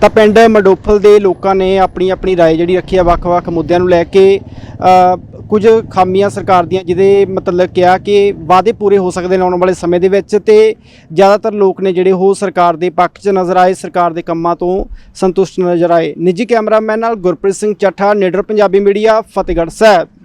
ਤਾਂ ਪਿੰਡ ਮਡੋਫਲ ਦੇ ਲੋਕਾਂ ਨੇ ਆਪਣੀ ਆਪਣੀ رائے ਜਿਹੜੀ ਰੱਖੀ ਆ ਵੱਖ-ਵੱਖ ਮੁੱਦਿਆਂ ਨੂੰ ਲੈ ਕੇ ਅ, ਕੁਝ ਖਾਮੀਆਂ ਸਰਕਾਰ ਦੀਆਂ ਜਿਹਦੇ ਮਤਲਬ ਕਿਹਾ ਕਿ ਵਾਅਦੇ ਪੂਰੇ ਹੋ ਸਕਦੇ ਨੇ ਆਉਣ ਵਾਲੇ ਸਮੇਂ ਦੇ ਵਿੱਚ ਤੇ ਜ਼ਿਆਦਾਤਰ ਲੋਕ ਨੇ ਜਿਹੜੇ ਉਹ ਸਰਕਾਰ ਦੇ ਪੱਖ 'ਚ ਨਜ਼ਰ ਆਏ ਸਰਕਾਰ ਦੇ ਕੰਮਾਂ ਤੋਂ ਸੰਤੁਸ਼ਟ ਨਜ਼ਰ ਆਏ ਨਿੱਜੀ ਕੈਮਰਾਮੈਨ ਨਾਲ ਗੁਰਪ੍ਰੀਤ ਸਿੰਘ ਚੱਠਾ ਨਿਡਰ ਪੰਜਾਬੀ ਮੀਡੀਆ ਫਤਿਹਗੜ੍ਹ ਸਾਹਿਬ